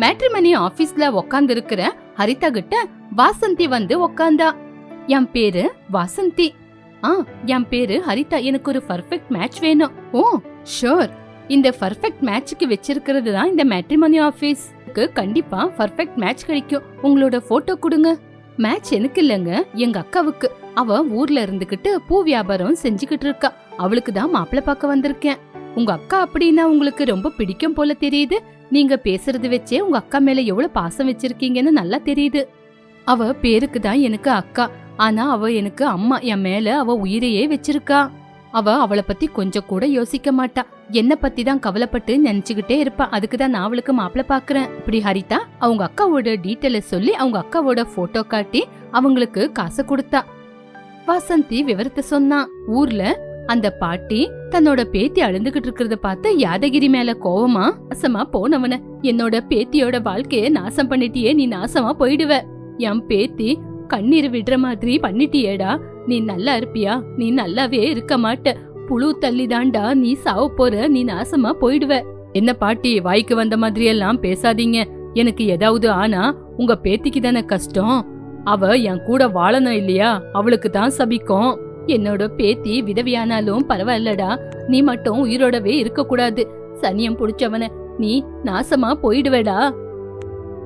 Matrimony ஆபீஸ்ல உக்காந்து இருக்கிற ஹரிதா கிட்ட வாசந்தி வந்து உக்காந்தா. என் பேரு வாசந்தி. ஆ என் பேரு ஹரிதா. எனக்கு ஒரு பர்ஃபெக்ட் மேட்ச் வேணும். ஓ ஷோர் இந்த பர்ஃபெக்ட் மேட்ச்க்கு வச்சிருக்கிறது தான் இந்த மேட்ரிமனி ஆபீஸ். கண்டிப்பா பர்ஃபெக்ட் மேட்ச் கிடைக்கும். உங்களோட போட்டோ கொடுங்க. மேட்ச் எனக்கு இல்லைங்க எங்க அக்காவுக்கு. அவ ஊர்ல இருந்துகிட்டு பூ வியாபாரம் செஞ்சுக்கிட்டு இருக்கா. அவளுக்கு தான் மாப்பிள்ள பார்க்க வந்திருக்கேன். உங்க அக்கா அப்படின்னா உங்களுக்கு ரொம்ப பிடிக்கும் போல தெரியுது. நீங்க பேசுறது வச்சே உங்க அக்கா மேல எவ்வளவு பாசம் வச்சிருக்கீங்கன்னு நல்லா தெரியுது. அவ பேருக்கு தான் எனக்கு அக்கா. ஆனா அவ எனக்கு அம்மா. என் மேல அவ உயிரையே வச்சிருக்கா. அவ அவளை பத்தி கொஞ்சம் கூட யோசிக்க மாட்டா. என்ன பத்தி தான் கவலைப்பட்டு நினைச்சுக்கிட்டே இருப்பா. அதுக்கு தான் நான் அவளுக்கு மாப்பிள்ள பாக்குறேன். இப்படி ஹரிதா அவங்க அக்காவோட டீட்டெயில சொல்லி அவங்க அக்காவோட போட்டோ காட்டி அவங்களுக்கு காசு கொடுத்தா. வசந்தி விவரத்தை சொன்னா. ஊர்ல அந்த பாட்டி தன்னோட பேத்தி அழுந்துகிட்டு இருக்கிறத பார்த்து யாதகிரி மேல கோவமா நாசமா போனவன. என்னோட பேத்தியோட வாழ்க்கைய நாசம் பண்ணிட்டியே நீ நாசமா போயிடுவ. என் பேத்தி கண்ணீர் விடுற மாதிரி பண்ணிட்டியேடா. நீ நல்லா இருப்பியா? நீ நல்லாவே இருக்க மாட்ட. புழு தள்ளிதான்டா நீ சாவ போற நீ நாசமா போயிடுவ. என்ன பாட்டி வாய்க்கு வந்த மாதிரி எல்லாம் பேசாதீங்க. எனக்கு ஏதாவது ஆனா உங்க பேத்திக்கு தானே கஷ்டம். அவ என் கூட வாழணும் இல்லையா? அவளுக்கு தான் சபிக்கும். என்னோட பேத்தி விதவியானாலும் பரவாயில்லடா. நீ மட்டும் உயிரோடவே இருக்க கூடாது சனியம் புடிச்சவன நீ நாசமா போயிடுவேடா.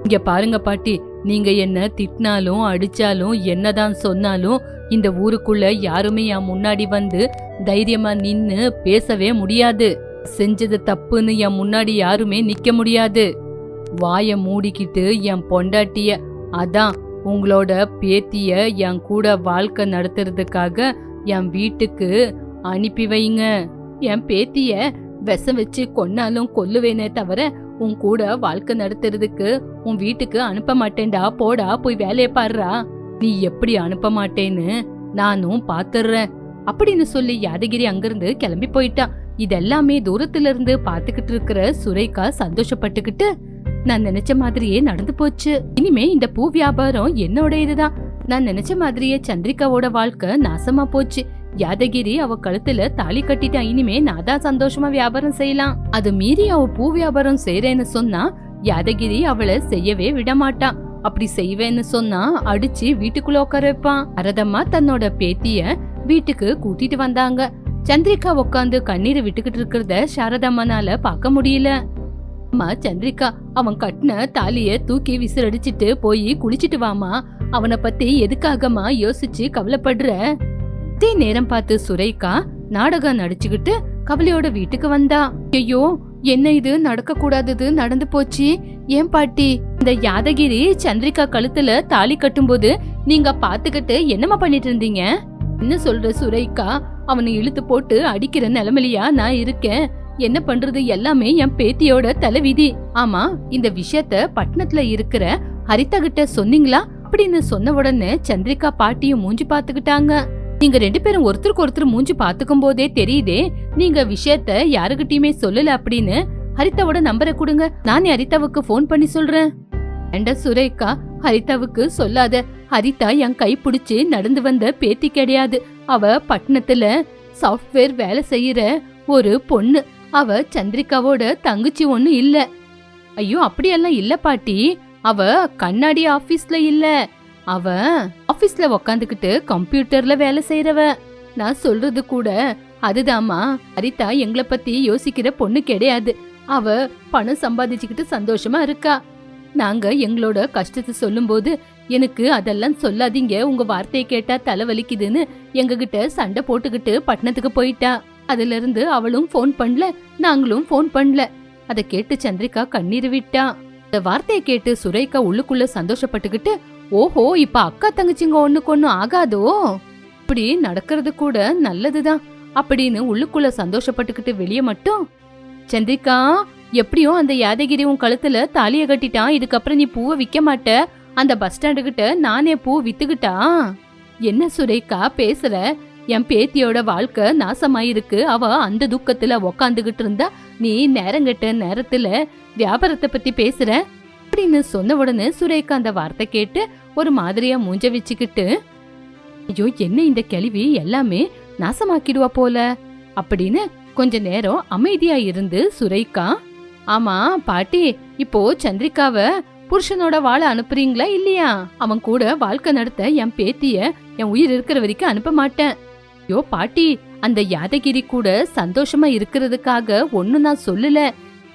இங்க பாருங்க பாட்டி நீங்க என்ன திட்டினாலும் அடிச்சாலும் என்னதான் சொன்னாலும் இந்த ஊருக்குள்ள யாருமே என் முன்னாடி வந்து தைரியமா நின்னு பேசவே முடியாது. செஞ்சது தப்புன்னு என் முன்னாடி யாருமே நிக்க முடியாது. வாய மூடிக்கிட்டு என் பொண்டாட்டிய அதான் உங்களோட பேத்திய என் கூட வாழ்க்கை நடத்துறதுக்காக என் வீட்டுக்கு அனுப்பி வைங்க. என் பேத்திய விஷம் வச்சு கொன்னாலும் கொல்லுவேனே தவிர உன் கூட வாழ்க்கை நடத்துறதுக்கு உன் வீட்டுக்கு அனுப்ப மாட்டேன்டா போடா போய் வேலைய பாருடா. நீ எப்படி அனுப்ப மாட்டேன்னு நானும் பாத்துறேன். அப்படின்னு சொல்லி யாதகிரி அங்கிருந்து கிளம்பி போயிட்டான் இதெல்லாமே தூரத்துல இருந்து பாத்துக்கிட்டு இருக்கிற சுரேகா சந்தோஷப்பட்டுக்கிட்டு நான் நினைச்ச மாதிரியே நடந்து போச்சு. இனிமே இந்த பூ வியாபாரம் என்னோட இதுதான். நான் நினைச்ச மாதிரியே சந்திரிகாவோட வாழ்க்கை நாசமா போச்சு. யாதகிரி அவ கழுத்துல தாலி கட்டிட்டா இனிமே நான் தான் சந்தோஷமா வியாபாரம் செய்யலாம். அது மீறி அவ பூ வியாபாரம் செய்யறேன்னு சொன்னா யாதகிரி அவளை செய்யவே விடமாட்டான் அப்படி செய்வேன்னு சொன்னா அடிச்சு வீட்டுக்குள்ள உட்கார வைப்பான். அரதம்மா தன்னோட பேத்திய வீட்டுக்கு கூட்டிட்டு வந்தாங்க. சந்திரிகா உட்காந்து கண்ணீரை விட்டுக்கிட்டு இருக்கிறத சாரதம்மனால பார்க்க முடியல. அம்மா சந்திரிகா அவன் கட்டின தாலிய தூக்கி விசிறடிச்சிட்டு போய் குளிச்சிட்டு வாமா அவனை பத்தி எதுக்காகமா யோசிச்சு கவலைப்படுற? தே நேரம் பார்த்து சுரேகா நாடகம் நடிச்சுக்கிட்டு கவலையோட வீட்டுக்கு வந்தா. ஐயோ என்ன இது? நடக்க கூடாதது நடந்து போச்சு. ஏன் பாட்டி? இந்த யாதகிரி சந்திரிகா கழுத்துல தாலி கட்டும்போது நீங்க பாத்துக்கிட்டு என்னமா பண்ணிட்டு இருந்தீங்க? என்ன சொல்ற சுரேகா? அவனை இழுத்து போட்டு அடிக்கிற நிலைமையிலயா நான் இருக்கேன். என்ன பண்றது? எல்லாமே என் பேத்தியோட தலைவிதி. ஆமா இந்த விஷயத்த பட்டணத்துல இருக்கிற ஹரிதா கிட்ட சொன்னீங்களா? அப்படின்னு சொன்ன உடனே சந்திரிகா பாட்டியும் மூஞ்சி பாத்துக்கிட்டாங்க நீங்க ரெண்டு பேரும் ஒருத்தருக்கு ஒருத்தர் மூஞ்சி பாத்துக்கும் போதே தெரியுதே நீங்க விஷயத்த யாருகிட்டயுமே சொல்லல அப்படின்னு ஹரிதாவோட நம்பரை கொடுங்க. நானே ஹரிதாவுக்கு ஃபோன் பண்ணி சொல்றேன். ஏண்டா சுரேகா ஹரிதாவுக்கு சொல்லாத. ஹரிதா என் கை பிடிச்சு நடந்து வந்த பேத்தி கிடையாது. அவ பட்டணத்துல சாஃப்ட்வேர் வேலை செய்யற ஒரு பொண்ணு. அவ சந்திரிகாவோட தங்கச்சி ஒண்ணு இல்ல. ஐயோ அப்படியெல்லாம் இல்ல பாட்டி. அவ கண்ணாடி ஆபீஸ்ல இல்ல. அவ ஆபீஸ்ல உக்காந்துக்கிட்டு கம்ப்யூட்டர்ல வேலை செய்யறவ நான் சொல்றது கூட அதுதாம்மா. ஹரிதா எங்களை பத்தி யோசிக்கிற பொண்ணு கிடையாது. அவ பணம் சம்பாதிச்சுக்கிட்டு சந்தோஷமா இருக்கா. நாங்க எங்களோட கஷ்டத்தை சொல்லும்போது எனக்கு அதெல்லாம் சொல்லாதீங்க. உங்க வார்த்தையை கேட்டா தலைவலிக்குதுன்னு எங்ககிட்ட சண்டை போட்டுக்கிட்டு பட்டணத்துக்கு போயிட்டா. அதுல இருந்து அவளும் ஃபோன் பண்ணல. நாங்களும் ஃபோன் பண்ணல. அத கேட்டு சந்திரிகா கண்ணீர் விட்டா. இந்த வார்த்தையை கேட்டு சுரேகா உள்ளுக்குள்ள சந்தோஷப்பட்டுக்கிட்டு ஓஹோ இப்ப அக்கா தங்கச்சிங்க ஒண்ணுக்கு ஒண்ணு ஆகாதோ? இப்படி நடக்கிறது கூட நல்லதுதான் அப்படின்னு உள்ளுக்குள்ள சந்தோஷப்பட்டுக்கிட்டு வெளியே மட்டும் சந்திரிகா எப்படியும் அந்த யாதகிரி உன் கழுத்துல தாலிய கட்டிட்டான் இதுக்கப்புறம் நீ பூவை விக்க மாட்ட அந்த பஸ் ஸ்டாண்டு கிட்ட நானே பூ வித்துக்கிட்டா? என்ன சுரேகா பேசுற? என் பேத்தியோட வாழ்க்கை நாசமாயிருக்கு. அவ அந்த துக்கத்துல உக்காந்துகிட்டு இருந்தா நீ நேரங்கட்ட நேரத்துல வியாபாரத்தை பத்தி பேசுற? அப்படின்னு சொன்ன உடனே சுரேகா அந்த வார்த்தை கேட்டு ஒரு மாதிரியா மூஞ்ச வச்சுக்கிட்டு ஐயோ என்ன இந்த கேள்வி எல்லாமே நாசமாக்கிடுவா போல. அப்படின்னு கொஞ்ச நேரம் அமைதியா இருந்து சுரேகா ஆமா பாட்டி இப்போ சந்திரிகாவ புருஷனோட வாழ அனுப்புறீங்களா இல்லையா? அவன் கூட வாழ்க்கை நடத்த என் பேத்திய என் உயிர் இருக்கிற வரைக்கும் அனுப்ப மாட்டேன். ஐயோ பாட்டி அந்த யாதகிரி கூட சந்தோஷமா இருக்கிறதுக்காக ஒன்னு நான் சொல்லல.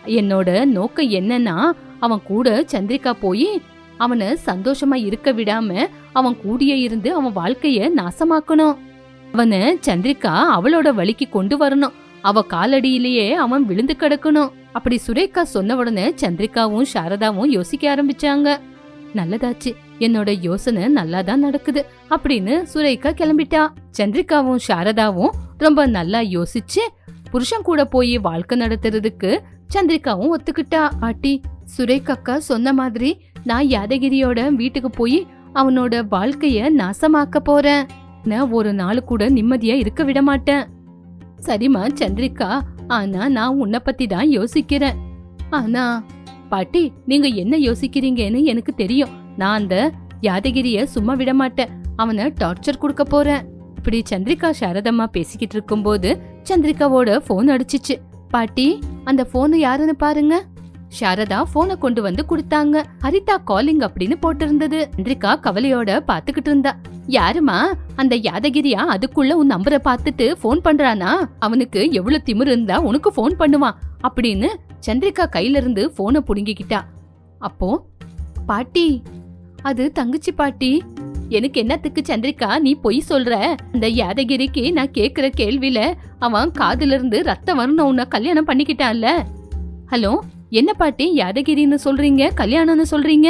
என்னோட நோக்கம் என்னன்னா அவன் கூட சந்திரிகா போய் அவனை சந்தோஷமா இருக்க விடாம அவன் கூடியே இருந்து அவன் வாழ்க்கைய நாசமாக்கணும். அவனை சந்திரிகா அவளோட வழிக்கு கொண்டு வரணும். அவ காலடியிலேயே அவன் விழுந்து கிடக்கணும். அப்படி சுரேகா சொன்ன உடனே சந்திரிகாவும் சாரதாவும் யோசிக்க ஆரம்பிச்சாங்க. நல்லதாச்சு. என்னோட யோசனை நல்லா தான் நடக்குது அப்படின்னு சுரேகா கிளம்பிட்டா. சந்திரிகாவும் சாரதாவும் ரொம்ப நல்லா யோசிச்சு புருஷன் கூட போய் வாழ்க்கை நடத்துறதுக்கு சந்திரிகாவும் ஒத்துக்கிட்டா. பாட்டி சுரேகாக்கா சொன்ன மாதிரி நான் யாதகிரியோட வீட்டுக்கு போய் அவனோட வாழ்க்கைய நாசமாக்க போறேன். நான் ஒரு நாள் கூட நிம்மதியா இருக்க விட மாட்டேன். சரிம்மா சந்திரிகா ஆனா நான் உன்னை பத்தி தான் யோசிக்கிறேன். ஆனா பாட்டி நீங்க என்ன யோசிக்கிறீங்கன்னு எனக்கு தெரியும். நான் அந்த யாதகிரிய சும்மா விட மாட்டேன். அவனை டார்ச்சர் கொடுக்க போறேன். இப்படி சந்திரிகா சாரதம்மா பேசிக்கிட்டு இருக்கும்போது சந்திரிகாவோட போன் அடிச்சிச்சு. பாட்டி அந்த போன் யாருன்னு பாருங்க. சாரதா போனை கொண்டு வந்து கொடுத்தாங்க. ஹரிதா காலிங் அப்படின்னு போட்டிருந்தது. சந்திரிகா கவலையோட பாத்துக்கிட்டு இருந்தா. யாருமா அந்த யாதகிரியா அதுக்குள்ள உன் நம்பரை பார்த்துட்டு ஃபோன் பண்றானா? அவனுக்கு எவ்வளவு திமிரு இருந்தா உனக்கு ஃபோன் பண்ணுவான். அப்படின்னு சந்திரிகா கையில இருந்து போனை புடுங்கிக்கிட்டா. அப்போ பாட்டி அது தங்கச்சி பாட்டி. எனக்கு என்னத்துக்கு சந்திரிகா நீ பொய் சொல்ற? அந்த யாதகிரிக்கு நான் கேக்குற கேள்வியில அவன் காதுல இருந்து ரத்தம் வரணும் உன்னை கல்யாணம் பண்ணிக்கிட்டான்ல. ஹலோ என்ன பாட்டி? யாதகிரின்னு சொல்றீங்க? கல்யாணம்னு சொல்றீங்க?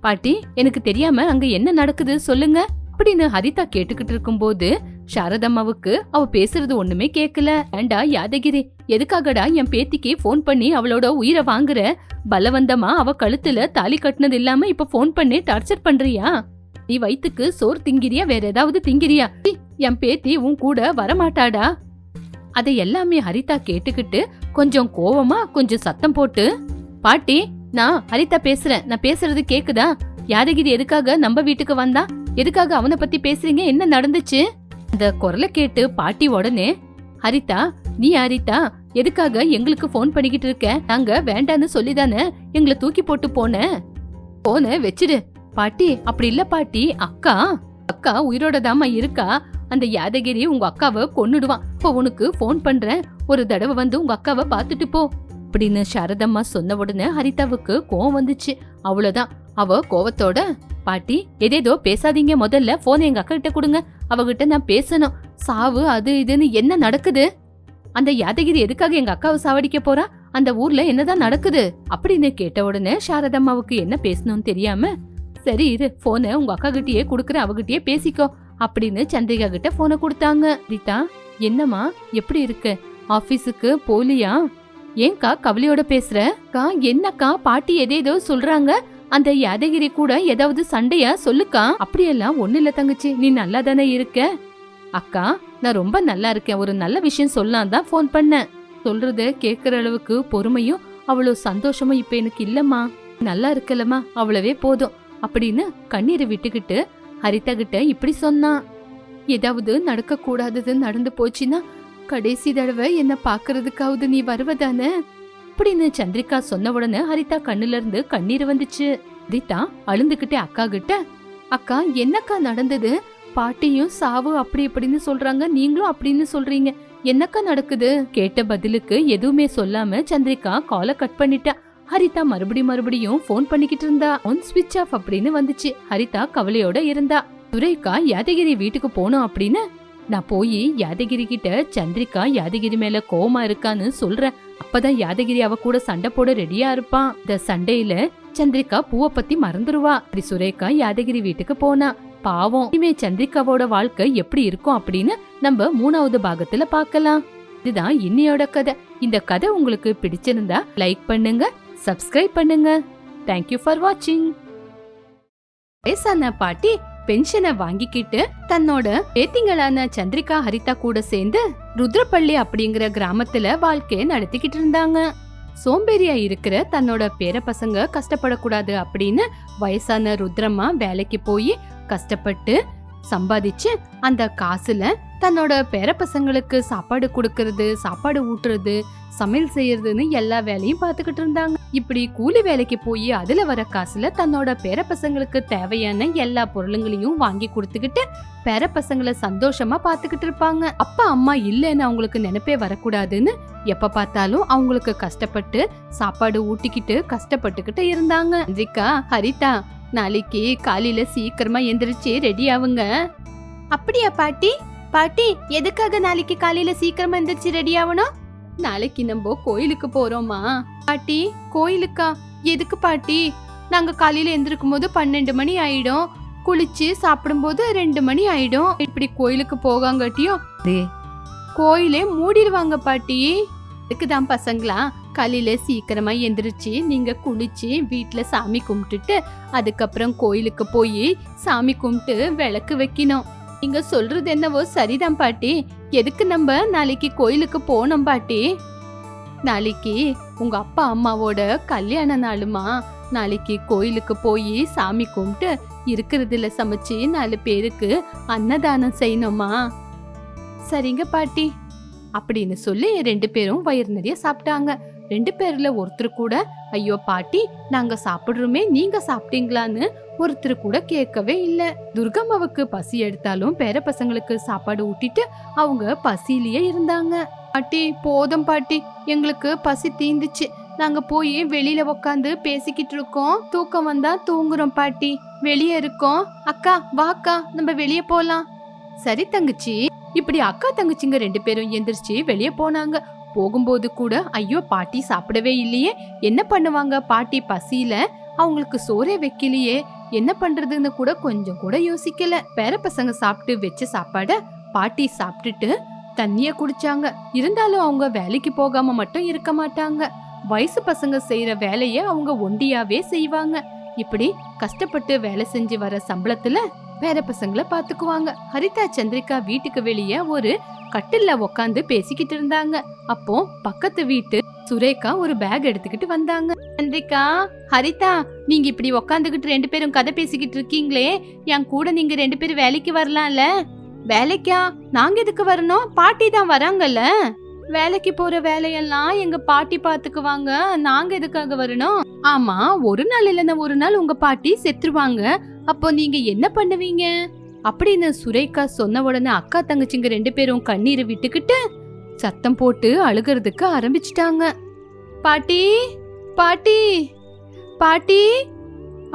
பாட்டி எனக்கு தெரியாம அங்க என்ன நடக்குது சொல்லுங்க. அப்படின்னு ஹரிதா கேட்டுக்கிட்டு இருக்கும்போது சாரதம்மாவுக்கு அவ பேசுறது ஒண்ணுமே கேக்கல. ஏண்டா யாதகிரி எதுக்காகடா என் பேத்திக்கு ஃபோன் பண்ணி அவளோட உயிரை வாங்குற? பலவந்தமா அவ கழுத்துல தாலி கட்டினது இல்லாம இப்ப ஃபோன் பண்ணி டார்ச்சர் பண்றியா? நீ வயித்துக்கு சோறு திங்கிறியா? வேற ஏதாவது திங்கிறியா? என் பேத்தி உன் கூட வரமாட்டாடா? அதை எல்லாமே ஹரிதா கேட்டுக்கிட்டு கொஞ்சம் கோவமா கொஞ்சம் சத்தம் போட்டு பாட்டி நான் ஹரிதா பேசுறேன். நான் பேசுறது கேக்குதா? யாதகிரி எதுக்காக நம்ம வீட்டுக்கு வந்தா? எதுக்காக அவனை பத்தி பேசுறீங்க? என்ன நடந்துச்சு? அந்த குரலை கேட்டு பாட்டி உடனே ஹரிதா நீ ஹரிதா எதுக்காக எங்களுக்கு ஃபோன் பண்ணிக்கிட்டு இருக்க? நாங்க வேண்டான்னு சொல்லிதானே எங்களை தூக்கி போட்டு போன? போன வச்சிடு பாட்டி அப்படி இல்ல பாட்டி அக்கா அக்கா உயிரோட தாமா இருக்கா? அந்த யாதகிரி உங்க அக்காவை கொன்னுடுவான். இப்போ உனக்கு ஃபோன் பண்றேன். ஒரு தடவை வந்து உங்க அக்காவை பார்த்துட்டு போ. அப்படின்னு சாரதம்மா சொன்ன உடனே ஹரிதாவுக்கு கோவம் வந்துச்சு. அவ்வளவுதான். அவ கோவத்தோட பாட்டி எதேதோ பேசாதீங்க. முதல்ல போன் எங்க அக்கா கிட்ட கொடுங்க. அவகிட்ட நான் பேசணும். சாவு அது இதுன்னு என்ன நடக்குது? அந்த யாதகிரி எதுக்காக எங்க அக்காவை சாவடிக்க போறா? அந்த ஊர்ல என்னதான் நடக்குது? அப்படின்னு கேட்ட உடனே சாரதம்மாவுக்கு என்ன பேசணும்னு தெரியாம சரி இரு போனை உங்க அக்கா கிட்டயே குடுக்கற அவகிட்டயே பேசிக்கோ அப்படின்னு சந்திரிகா கிட்ட போனை கொடுத்தாங்க. ரீதா என்னம்மா எப்படி இருக்கு? ஆபீஸுக்கு போலியா? ஏன்க்கா கவலையோட பேசுறக்கா என்னக்கா பாட்டி எதேதோ சொல்றாங்க. அந்த யாதகிரி கூட ஏதாவது சண்டையா சொல்லுக்கா? அப்படியெல்லாம் ஒண்ணு இல்ல தங்கச்சி. நீ நல்லா தானே இருக்க? அக்கா நான் ரொம்ப நல்லா இருக்கேன். ஒரு நல்ல விஷயம் சொல்லலாம் தான் ஃபோன் பண்ணேன். சொல்றத கேக்குற அளவுக்கு பொறுமையும் அவ்வளோ சந்தோஷமும் இப்ப எனக்கு இல்லம்மா. நல்லா இருக்கலம்மா. அவ்வளவே போதும். அப்படின்னு கண்ணீரை விட்டுக்கிட்டு ஹரிதா கிட்ட இப்படி சொன்னான். ஏதாவது நடக்க கூடாதது நடந்து போச்சுன்னா கடைசி தடவை என்ன பாக்குறதுக்காவது நீ வருவதானே? அப்படின்னு சந்திரிகா சொன்ன உடனே ஹரிதா கண்ணுல இருந்து கண்ணீர் வந்துச்சு. ஹரிதா அழுந்துகிட்டே அக்கா கிட்ட அக்கா என்னக்கா நடந்தது? பாட்டியும் சாவு அப்படி இப்படின்னு சொல்றாங்க நீங்களும் அப்படின்னு சொல்றீங்க. என்னக்கா நடக்குது? கேட்ட பதிலுக்கு எதுவுமே சொல்லாம சந்திரிகா காலை கட் பண்ணிட்டா. ஹரிதா மறுபடி மறுபடியும் ஃபோன் பண்ணிக்கிட்டு இருந்தா. ஒன் ஸ்விட்ச் ஆஃப் அப்படின்னு வந்துச்சு. ஹரிதா கவலையோட இருந்தா. துரைக்கா யாதகிரி வீட்டுக்கு போனோம் அப்படின்னு நான் போய் யாதகிரி கிட்ட சந்திரிகா யாதகிரி மேல கோவமா இருக்கான்னு சொல்றேன். அப்பதான் யாதகிரி அவ கூட சண்டை போட ரெடியா இருப்பான் இந்த சண்டையில சந்திரிகா பூவை பத்தி மறந்துருவா. அப்படி சுரேகா யாதகிரி வீட்டுக்கு போனா. பாவம். இனிமே சந்திரிகாவோட வாழ்க்கை எப்படி இருக்கும் அப்படின்னு நம்ம மூணாவது பாகத்துல பாக்கலாம் இதுதான் இன்னையோட கதை. இந்த கதை உங்களுக்கு பிடிச்சிருந்தா லைக் பண்ணுங்க சப்ஸ்கிரைப் பண்ணுங்க. தேங்க்யூ ஃபார் வாட்சிங் வயசான பாட்டி பென்ஷனை வாங்கிக்கிட்டு தன்னோட பேத்திங்களான சந்திரிகா ஹரிதா கூட சேர்ந்து ருத்ரப்பள்ளி அப்படிங்கிற கிராமத்துல வாழ்க்கைய நடத்திக்கிட்டு இருந்தாங்க. சோம்பேறியா இருக்கிற தன்னோட பேர பசங்க கஷ்டப்படக்கூடாது அப்படின்னு வயசான ருத்ரம்மா வேலைக்கு போய் கஷ்டப்பட்டு சம்பாதிச்சு அந்த காசுல தன்னோட பேர பசங்களுக்கு சாப்பாடு கொடுக்கறது சாப்பாடு ஊட்டுறது சமையல் செய்யறதுன்னு எல்லா வேலையும் பார்த்துக்கிட்டு இருந்தாங்க. இப்படி கூலி வேலைக்கு போய் அதுல வர காசுல தன்னோட பேர பசங்களுக்கு தேவையான எல்லா பொருளுங்களையும் வாங்கி கொடுத்துக்கிட்டு பேர பசங்களை சந்தோஷமா பார்த்துக்கிட்டு இருப்பாங்க. அப்பா அம்மா இல்லைன்னு அவங்களுக்கு நினைப்பே வரக்கூடாதுன்னு எப்ப பார்த்தாலும் அவங்களுக்கு கஷ்டப்பட்டு சாப்பாடு ஊட்டிக்கிட்டு கஷ்டப்பட்டுக்கிட்டு இருந்தாங்க. ரிக்கா ஹரிதா நாளைக்கு காலையில சீக்கிரமா எந்திரிச்சு ரெடி ஆவுங்க. அப்படியா பாட்டி? பாட்டி எதுக்காக நாளைக்கு காலையில சீக்கிரமா எந்திரிச்சு ரெடி ஆகணும் நாளைக்கு நம்ம கோயிலுக்கு போறோமா பாட்டி கோயிலுக்கா? எதுக்கு பாட்டி? நாங்க காலையில எந்திருக்கும் போது பன்னெண்டு மணி ஆயிடும். குளிச்சு சாப்பிடும்போது ரெண்டு மணி ஆயிடும். இப்படி கோயிலுக்கு போகாங்கட்டியும் கோயிலே மூடிடுவாங்க பாட்டி. இதுக்குதான் பசங்களா? காலையில சீக்கிரமா எந்திரிச்சு நீங்க குளிச்சு வீட்டில் சாமி கும்பிட்டுட்டு அதுக்கப்புறம் கோயிலுக்கு போய் சாமி கும்பிட்டு விளக்கு வைக்கணும். நீங்க சொல்றது என்னவோ சரிதான் பாட்டி. எதுக்கு நம்ம நாளைக்கு கோயிலுக்கு போனோம் பாட்டி? நாளைக்கு உங்க அப்பா அம்மாவோட கல்யாண நாளுமா? நாளைக்கு கோயிலுக்கு போய் சாமி கும்பிட்டு இருக்கிறதுல சமைச்சு நாலு பேருக்கு அன்னதானம் செய்யணுமா? சரிங்க பாட்டி. அப்படின்னு சொல்லி ரெண்டு பேரும் வயிறு நிறைய சாப்பிட்டாங்க. ரெண்டு பேர்ல ஒருத்தர் கூட ஐயோ பாட்டி நாங்க சாப்பிடுறோமே நீங்க சாப்பிட்டீங்களான்னு ஒருத்தர் கூட கேட்கவே இல்லை. துர்கம்மாவுக்கு பசி எடுத்தாலும் பேர பசங்களுக்கு சாப்பாடு ஊட்டிட்டு அவங்க பசியிலேயே இருந்தாங்க. பாட்டி போதும் பாட்டி எங்களுக்கு பசி தீந்துச்சு. நாங்க போய் வெளியில உக்காந்து பேசிக்கிட்டு இருக்கோம். தூக்கம் வந்தா தூங்குறோம் பாட்டி. வெளியே இருக்கோம். அக்கா வாக்கா நம்ம வெளியே போலாம். சரி தங்கச்சி. இப்படி அக்கா தங்கச்சிங்க ரெண்டு பேரும் எந்திரிச்சு வெளியே போனாங்க. போகும்போது கூட ஐயோ பாட்டி சாப்பிடவே இல்லையே. என்ன பண்ணுவாங்க? பாட்டி பசியில அவங்களுக்கு சோறே வைக்கலையே. என்ன பண்றதுன்னு கூட கொஞ்சம் கூட யோசிக்கல. பேர பசங்க சாப்பிட்டு வச்ச சாப்பாட பாட்டி சாப்பிட்டுட்டு தண்ணிய குடிச்சாங்க. இருந்தாலும் அவங்க வேலைக்கு போகாம மட்டும் இருக்க மாட்டாங்க. வயசு பசங்க செய்யற வேலையை அவங்க ஒண்டியாவே செய்வாங்க. இப்படி கஷ்டப்பட்டு வேலை செஞ்சு வர சம்பளத்துல பேர பசங்களை பாத்துக்குவாங்க. ஹரிதா சந்திரிகா வீட்டுக்கு வெளியே ஒரு கட்டில்ல உக்காந்து பேசிக்கிட்டு இருந்தாங்க. அப்போ பக்கத்து வீட்டு சுரேகா ஒரு பேக் எடுத்துக்கிட்டு வந்தாங்க. சந்திரிகா ஹரிதா நீங்க இப்படி உக்காந்துகிட்டு ரெண்டு பேரும் கதை பேசிக்கிட்டு இருக்கீங்களே. என் கூட நீங்க ரெண்டு பேரும் வேலைக்கு வரலாம்ல. வேலைக்கா? நாங்க எதுக்கு வரணும்? பாட்டி தான் வராங்கல்ல. வேலைக்கு போற வேலையெல்லாம் எங்க பாட்டி பாத்துக்குவாங்க. நாங்க எதுக்காக வரணும்? ஆமா ஒரு நாள் இல்லைன்னா ஒரு நாள் உங்க பாட்டி செத்துருவாங்க. அப்போ நீங்க என்ன பண்ணுவீங்க? அப்படின்னு சுரேகா சொன்ன உடனே அக்கா தங்கச்சிங்க ரெண்டு பேரும் கண்ணீரை விட்டுக்கிட்டு சத்தம் போட்டு அழுகிறதுக்கு ஆரம்பிச்சிட்டாங்க. பாட்டி பாட்டி பாட்டி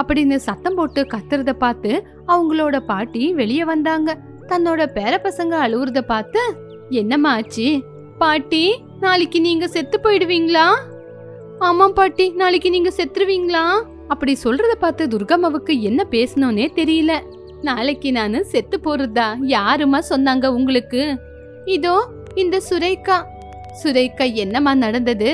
அப்படின்னு சத்தம் போட்டு கத்துறத பார்த்து அவங்களோட பாட்டி வெளியே வந்தாங்க. தன்னோட பேர பசங்க அழுகுறத பார்த்து என்னம்மா ஆச்சு? பாட்டி நாளைக்கு நீங்க செத்து போயிடுவீங்களா? ஆமா பாட்டி நாளைக்கு நீங்க செத்துருவீங்களா? அப்படி சொல்றத பார்த்து துர்கம்மாவுக்கு என்ன பேசணும்னே தெரியல. நாளைக்கு நானு செத்து போறதா யாருமா சொன்னாங்க உங்களுக்கு? இதோ இந்த சுரேகா. சுரேகா என்னம்மா நடந்தது?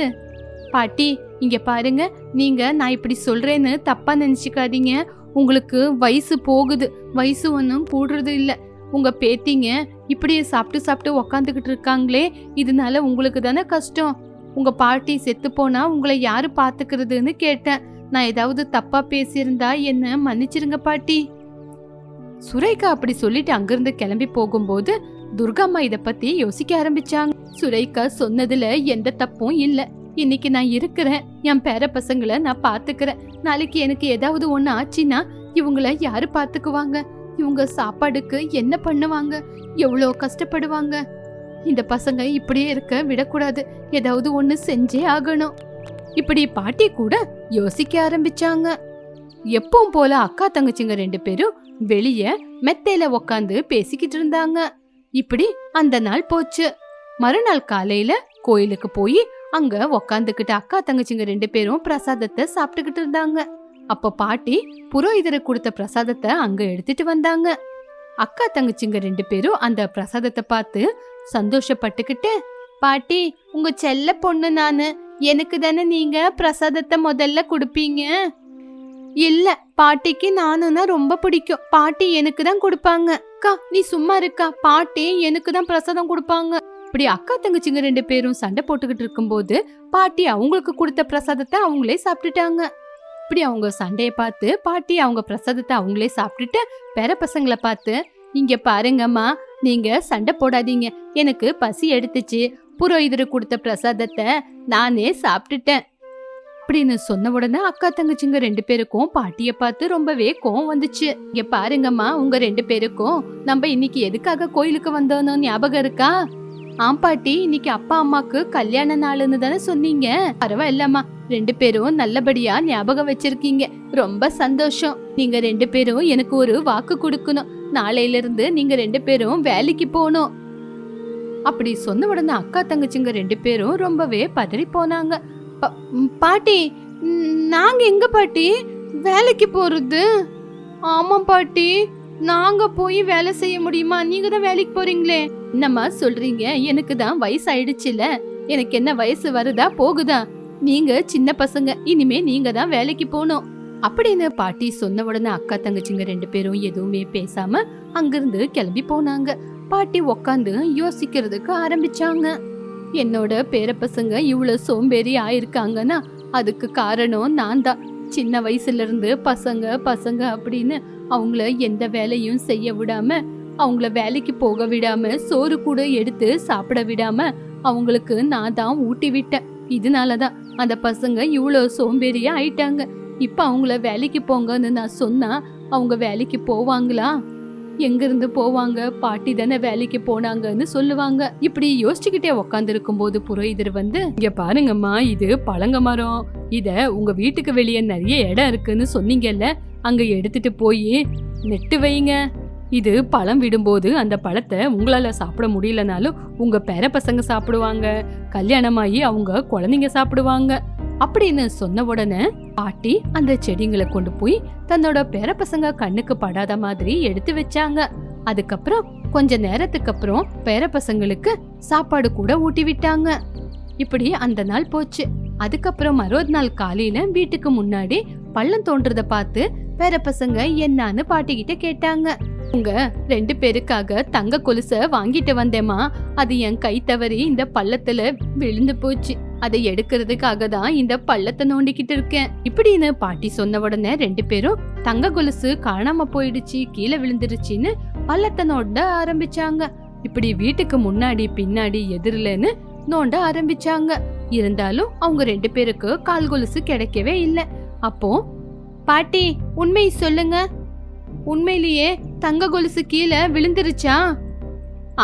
பாட்டி இங்க பாருங்க. நீங்க நான் இப்படி சொல்றேன்னு தப்பா நினைச்சுக்காதீங்க. உங்களுக்கு வயசு போகுது. வயசு ஒன்றும் கூடுறது இல்ல. உங்க பேத்திங்க இப்படியே சாப்பிட்டு சாப்பிட்டு உக்காந்துக்கிட்டு இருக்காங்களே. இதனால உங்களுக்கு தானே கஷ்டம். உங்க பாட்டி செத்து போனா உங்களை யாரு பாத்துக்கிறதுன்னு கேட்டேன். நான் ஏதாவது தப்பா பேசியிருந்தா என்ன மன்னிச்சிருங்க பாட்டி. சுரேகா அப்படி சொல்லிட்டு அங்கிருந்து கிளம்பி போகும்போது துர்காம்மா இத பத்தி யோசிக்க ஆரம்பிச்சாங்க. சுரேகா சொன்னதுல எந்த தப்பும் இல்ல. இன்னைக்கு நான் இருக்கிறேன். என் பேர பசங்களை நான் பாத்துக்கிறேன். நாளைக்கு எனக்கு ஏதாவது ஒண்ணு ஆச்சுன்னா இவங்கள யாரு பாத்துக்குவாங்க? இவங்க சாப்பாடுக்கு என்ன பண்ணுவாங்க? எவ்வளோ கஷ்டப்படுவாங்க? இந்த பசங்க இப்படியே இருக்க விடக்கூடாது. ஏதாவது ஒன்று செஞ்சே ஆகணும். இப்படி பாட்டி கூட யோசிக்க ஆரம்பிச்சாங்க. எப்பவும் போல அக்கா தங்கச்சிங்க ரெண்டு பேரும் வெளிய மெத்தையில உக்காந்து பேசிக்கிட்டு இருந்தாங்க. இப்படி அந்த நாள் போச்சு. மறுநாள் காலையில கோயிலுக்கு போய் அங்க உக்காந்துக்கிட்டு அக்கா தங்கச்சிங்க ரெண்டு பேரும் பிரசாதத்தை சாப்பிட்டுக்கிட்டு இருந்தாங்க. அப்ப பாட்டி புரோஹிதரை கொடுத்த பிரசாதத்தை அங்க எடுத்துட்டு வந்தாங்க. அக்கா தங்கச்சிங்க ரெண்டு பேரும் அந்த பிரசாதத்தை பார்த்து சந்தோஷப்பட்டுக்கிட்டு பாட்டி உங்க செல்ல பொண்ணு நானு. எனக்கு தானே நீங்க பிரசாதத்தை முதல்ல கொடுப்பீங்க? இல்ல பாட்டிக்கு நானும்னா ரொம்ப பிடிக்கும். பாட்டி எனக்கு தான் கொடுப்பாங்க. அக்கா நீ சும்மா இருக்கா? பாட்டி எனக்கு தான் பிரசாதம் கொடுப்பாங்க. இப்படி அக்கா தங்கச்சிங்க ரெண்டு பேரும் சண்டை போட்டுக்கிட்டு இருக்கும்போது பாட்டி அவங்களுக்கு கொடுத்த பிரசாதத்தை அவங்களே சாப்பிட்டுட்டாங்க. இப்படி அவங்க சண்டையை பார்த்து பாட்டி அவங்க பிரசாதத்தை அவங்களே சாப்பிட்டுட்டு பெற பசங்களை பார்த்து இங்க பாருங்கம்மா நீங்க சண்டை போடாதீங்க. எனக்கு பசி எடுத்துச்சு. புரோகிதர் கொடுத்த பிரசாதத்தை நானே சாப்பிட்டுட்டேன். அப்படின்னு சொன்ன உடனே அக்கா தங்கச்சிங்க ரெண்டு பேருக்கும் பாட்டிய பார்த்து ரொம்பவே கோவம் வந்துச்சு. இங்க பாருங்கம்மா உங்க ரெண்டு பேருக்கும் நம்ம இன்னைக்கு எதுக்காக கோயிலுக்கு வந்தோம்னு ஞாபகம் இருக்கா? ஆம் பாட்டி இன்னைக்கு அப்பா அம்மாக்கு கல்யாண நாளுன்னு தானே சொன்னீங்க. பரவாயில்லம்மா ரெண்டு பேரும் நல்லபடியா ஞாபகம் வச்சிருக்கீங்க. ரொம்ப சந்தோஷம். நீங்க ரெண்டு பேரும் எனக்கு ஒரு வாக்கு கொடுக்கணும். நாளையில இருந்து நீங்க ரெண்டு பேரும் வேலைக்கு போகணும். அப்படி சொன்ன உடனே அக்கா தங்கச்சிங்க ரெண்டு பேரும் ரொம்பவே பதறி போனாங்க. ப- பாட்டி நாங்க எங்க பாட்டி? வேலைக்கு போறது. ஆமாம் பாட்டி நாங்க போய் வேலை செய்ய முடியுமா? நீங்க தான் வேலைக்கு போறீங்களே. என்னம்மா சொல்றீங்க? எனக்கு தான் வயசு ஆயிடுச்சுல எனக்கு என்ன வயசு வருதா போகுதா? நீங்க சின்ன பசங்க இனிமே நீங்க தான் வேலைக்கு போகணும் அப்படின்னு பாட்டி சொன்ன உடனே அக்கா தங்கச்சிங்க ரெண்டு பேரும் எதுவுமே பேசாம அங்கிருந்து கிளம்பி போனாங்க. பாட்டி உக்காந்து யோசிக்கிறதுக்கு ஆரம்பிச்சாங்க. என்னோட பேரப்பசங்க இவ்வளவு சோம்பேறி ஆயிருக்காங்கன்னா அதுக்கு காரணம் நான் தான். சின்ன வயசுல இருந்து பசங்க பசங்க அப்படின்னு அவங்கள எந்த வேலையும் செய்ய விடாம அவங்கள வேலைக்கு போக விடாம சோறு கூட எடுத்து சாப்பிட விடாம அவங்களுக்கு நான் தான் ஊட்டி விட்டேன். இதனால தான் அந்த பசங்க இவ்வளோ சோம்பேறியா ஆயிட்டாங்க. இப்போ அவங்கள வேலைக்கு போங்கன்னு நான் சொன்னா அவங்க வேலைக்கு போவாங்களா? எங்கிருந்து போவாங்க? பாட்டி தானே வேலைக்கு போனாங்கன்னு சொல்லுவாங்க. இப்படி யோசிச்சுக்கிட்டே உக்காந்துருக்கும் போது புரோகிதர் வந்து இங்க பாருங்கம்மா இது பழங்க மரம். இத உங்க வீட்டுக்கு வெளியே நிறைய இடம் இருக்குன்னு சொன்னீங்கல்ல அங்க எடுத்துட்டு போய் நெட்டு வைங்க. இது பழம் விடும்போது அந்த பழத்தை உங்களால் சாப்பிட முடியலனாலும் உங்கள் பேர பசங்க சாப்பிடுவாங்க. கல்யாணமாகி அவங்க குழந்தைங்க சாப்பிடுவாங்க. அப்படின்னு சொன்ன உடனே பாட்டி அந்த செடிங்களை கொண்டு போய் தன்னோட பேர பசங்க கண்ணுக்கு படாத மாதிரி எடுத்து வச்சாங்க. அதுக்கப்புறம் கொஞ்ச நேரத்துக்கு அப்புறம் பேர பசங்களுக்கு சாப்பாடு கூட ஊட்டி விட்டாங்க. இப்படி அந்த நாள் போச்சு. அதுக்கப்புறம் மறுபடி நாள் காலையில வீட்டுக்கு முன்னாடி பள்ளம் தோன்றத பார்த்து பேர பசங்க என்னன்னு பாட்டிக்கிட்ட கேட்டாங்க. உங்க ரெண்டு பேருக்காக தங்க கொலுச வாங்கிட்டு வந்தேமா அது என் கை தவறி இந்த பள்ளத்துல விழுந்து போச்சு. அதை எடுக்கிறதுக்காக தான் இந்த பள்ளத்தை நோண்டிக்கிட்டு இருக்கேன். இப்படின்னு பாட்டி சொன்ன உடனே ரெண்டு பேரும் தங்க கொலுசு காணாம போயிடுச்சு கீழே விழுந்துருச்சுன்னு பள்ளத்தை நோண்ட ஆரம்பிச்சாங்க. இப்படி வீட்டுக்கு முன்னாடி பின்னாடி எதிரிலன்னு நோண்ட ஆரம்பிச்சாங்க. இருந்தாலும் அவங்க ரெண்டு பேருக்கு கால் கொலுசு கிடைக்கவே இல்லை. அப்போ பாட்டி உண்மை சொல்லுங்க. உண்மையிலேயே தங்க கொலுசு கீழே விழுந்துருச்சா?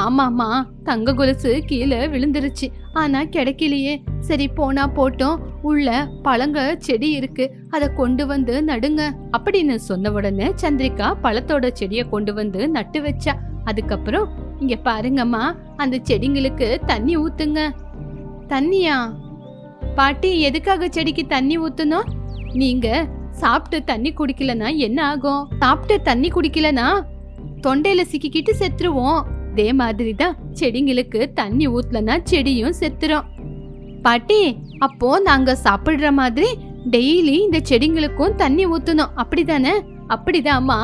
ஆமாமா தங்க கொலுசு கீழே விழுந்துருச்சு. ஆனா கிடைக்கலையே. சரி போனா போட்டோம். உள்ள பழங்க செடி இருக்கு. அதை கொண்டு வந்து நடுங்க அப்படின்னு சொன்ன உடனே சந்திரிகா பழத்தோட செடியை கொண்டு வந்து நட்டு வச்சா. அதுக்கப்புறம் இங்க பாருங்கம்மா அந்த செடிங்களுக்கு தண்ணி ஊத்துங்க. தண்ணியா? பாட்டி எதுக்காக செடிக்கு தண்ணி ஊத்தணும் நீங்க சாப்பிட்டு தண்ணி குடிக்கலனா என்ன ஆகும்? சாப்பிட்டு தண்ணி குடிக்கலனா தொண்டையில சிக்கிக்கிட்டு செத்துருவோம். அதே மாதிரி தான் செடிங்களுக்கு தண்ணி ஊத்தலனா செடியும் செத்துரும். பாட்டி அப்போ நாங்க சாப்பிடுற மாதிரி டெய்லி இந்த செடிங்களுக்கும் தண்ணி ஊத்தணும். அப்படிதானே? அப்படிதாம்மா.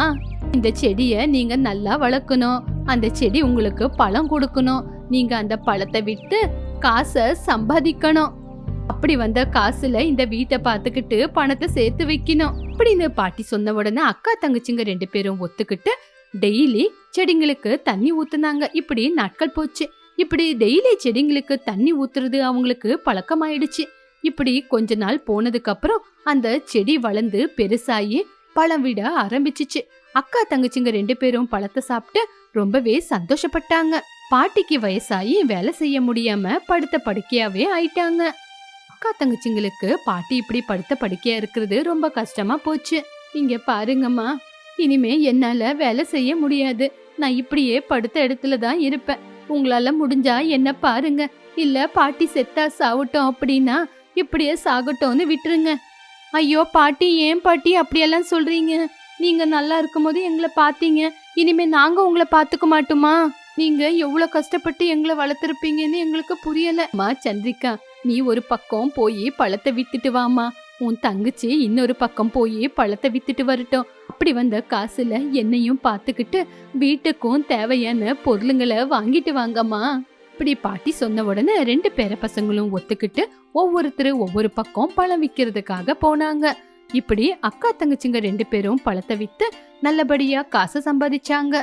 இந்த செடிய நீங்க நல்லா வளர்க்கணும். அந்த செடி உங்களுக்கு பழம் கொடுக்கணும். நீங்க அந்த பழத்தை விட்டு காசை சம்பாதிக்கணும். அப்படி வந்த காசுல இந்த வீட்டை பார்த்துக்கிட்டு பணத்தை சேர்த்து வைக்கணும். அப்படின்னு பாட்டி சொன்ன உடனே அக்கா தங்கச்சிங்க ரெண்டு பேரும் ஒத்துக்கிட்டு டெய்லி செடிங்களுக்கு தண்ணி ஊத்துனாங்க. இப்படி நாட்கள் போச்சு. இப்படி டெய்லி செடிங்களுக்கு தண்ணி ஊத்துறது அவங்களுக்கு பழக்கமாயிடுச்சு. இப்படி கொஞ்ச நாள் போனதுக்கு அப்புறம் அந்த செடி வளர்ந்து பெருசாகி பழம் விட ஆரம்பிச்சிச்சு. அக்கா தங்கச்சிங்க ரெண்டு பேரும் பழத்தை சாப்பிட்டு ரொம்பவே சந்தோஷப்பட்டாங்க. பாட்டிக்கு வயசாகி வேலை செய்ய முடியாம படுத்த படுக்கையாவே ஆயிட்டாங்க. அக்கா தங்கச்சிங்களுக்கு பாட்டி இப்படி படுத்த படுக்கையா இருக்கிறது ரொம்ப கஷ்டமா போச்சு. இங்க பாருங்கம்மா. இனிமே என்னால வேலை செய்ய முடியாது. நான் இப்படியே படுத்த இடத்துல தான் இருப்பேன். உங்களால முடிஞ்சா என்ன பாருங்க. இல்ல பாட்டி செத்தா சாவட்டும் அப்படின்னா இப்படியே சாகட்டும்னு விட்டுருங்க. ஐயோ பாட்டி ஏன் பாட்டி அப்படியெல்லாம் சொல்றீங்க? நீங்க நல்லா இருக்கும்போது எங்களை பாத்தீங்க. இனிமே நாங்க உங்களை பாத்துக்க மாட்டோமா? நீங்க எவ்வளவு கஷ்டப்பட்டு எங்களை வளர்த்துருப்பீங்கன்னு எங்களுக்கு புரியல. மா சந்திரிகா நீ ஒரு பக்கம் போய் பழத்தை வித்துட்டு வாமா உன் தங்கச்சி இன்னொரு பக்கம் போய் பழத்தை வித்துட்டு வரட்டும். அப்படி வந்த காசுல என்னையும் பார்த்துக்கிட்டு வீட்டுக்கும் தேவையான பொருளுங்களை வாங்கிட்டு வாங்கம்மா. இப்படி பாட்டி சொன்ன உடனே ரெண்டு பேர பசங்களும் ஒத்துக்கிட்டு ஒவ்வொருத்தர் ஒவ்வொரு பக்கம் பழம் விற்கிறதுக்காக போனாங்க. இப்படி அக்கா தங்கச்சிங்க ரெண்டு பேரும் பழத்தை வித்து நல்லபடியா காசு சம்பாதிச்சாங்க.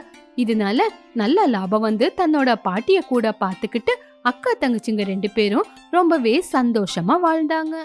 இதனால நல்ல லாபம் வந்து தன்னோட பாட்டிய கூட பாத்துக்கிட்டு அக்கா தங்கச்சிங்க ரெண்டு பேரும் ரொம்பவே சந்தோஷமா வாழ்ந்தாங்க.